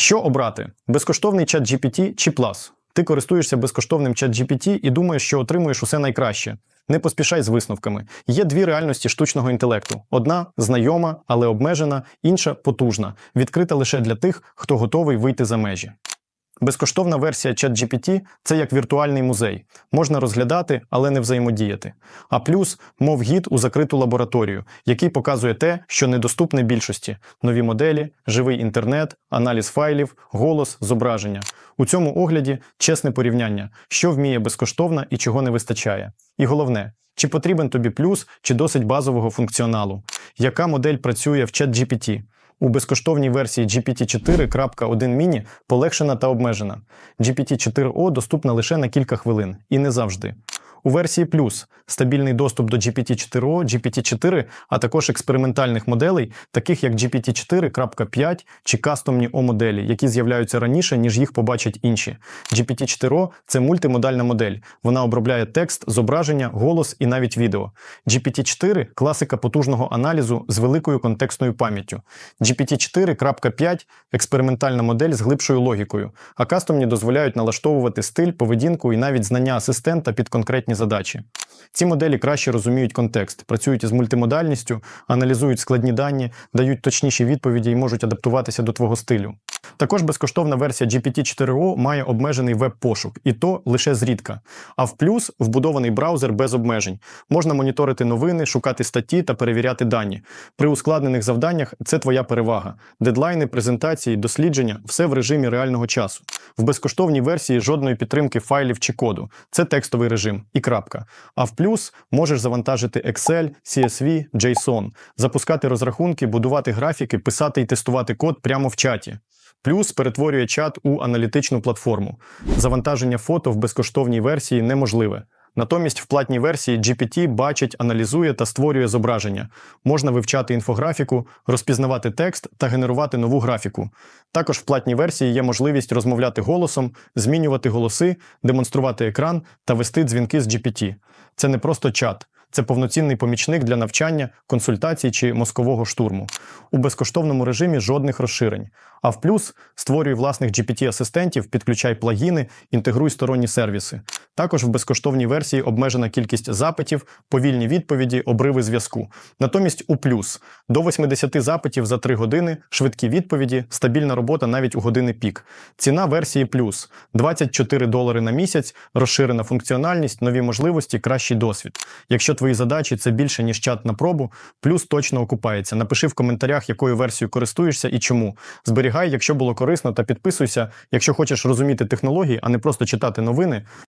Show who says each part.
Speaker 1: Що обрати? Безкоштовний чат GPT чи Plus? Ти користуєшся безкоштовним чат GPT і думаєш, що отримуєш усе найкраще. Не поспішай з висновками. Є дві реальності штучного інтелекту: одна знайома, але обмежена, інша потужна, відкрита лише для тих, хто готовий вийти за межі. Безкоштовна версія ChatGPT – це як віртуальний музей. Можна розглядати, але не взаємодіяти. А плюс, мов гід у закриту лабораторію, який показує те, що недоступне більшості: нові моделі, живий інтернет, аналіз файлів, голос, зображення. У цьому огляді чесне порівняння, що вміє безкоштовна і чого не вистачає. І головне, чи потрібен тобі плюс, чи досить базового функціоналу, яка модель працює в ChatGPT. У безкоштовній версії GPT 4.1 mini полегшена та обмежена. GPT 4o доступна лише на кілька хвилин і не завжди. У версії Plus стабільний доступ до GPT-4o, GPT-4, а також експериментальних моделей, таких як GPT-4.5 чи кастомні O-моделі, які з'являються раніше, ніж їх побачать інші. GPT-4o – це мультимодальна модель. Вона обробляє текст, зображення, голос і навіть відео. GPT-4 – класика потужного аналізу з великою контекстною пам'яттю. GPT-4.5 – експериментальна модель з глибшою логікою, а кастомні дозволяють налаштовувати стиль, поведінку і навіть знання асистента під конкретні задачі. Ці моделі краще розуміють контекст, працюють із мультимодальністю, аналізують складні дані, дають точніші відповіді і можуть адаптуватися до твого стилю. Також безкоштовна версія GPT-4o має обмежений веб-пошук, і то лише зрідка. А в плюс вбудований браузер без обмежень. Можна моніторити новини, шукати статті та перевіряти дані. При ускладнених завданнях це твоя перевага. Дедлайни, презентації, дослідження все в режимі реального часу. В безкоштовній версії жодної підтримки файлів чи коду. Це текстовий режим і крапка. А в плюс можеш завантажити Excel, CSV, JSON, запускати розрахунки, будувати графіки, писати і тестувати код прямо в чаті. Плюс перетворює чат у аналітичну платформу. Завантаження фото в безкоштовній версії неможливе. Натомість в платній версії GPT бачить, аналізує та створює зображення. Можна вивчати інфографіку, розпізнавати текст та генерувати нову графіку. Також в платній версії є можливість розмовляти голосом, змінювати голоси, демонструвати екран та вести дзвінки з GPT. Це не просто чат. Це повноцінний помічник для навчання, консультацій чи мозкового штурму. У безкоштовному режимі жодних розширень. А в плюс створюй власних GPT-асистентів, підключай плагіни, інтегруй сторонні сервіси. Також в безкоштовній версії обмежена кількість запитів, повільні відповіді, обриви зв'язку. Натомість у плюс до 80 запитів за 3 години, швидкі відповіді, стабільна робота навіть у години пік. Ціна версії плюс 24 долари на місяць, розширена функціональність, нові можливості, кращий досвід. Якщо твої задачі це більше ніж чат на пробу, плюс точно окупається. Напиши в коментарях, якою версією користуєшся і чому. Зберігай, якщо було корисно, та підписуйся, якщо хочеш розуміти технології, а не просто читати новини.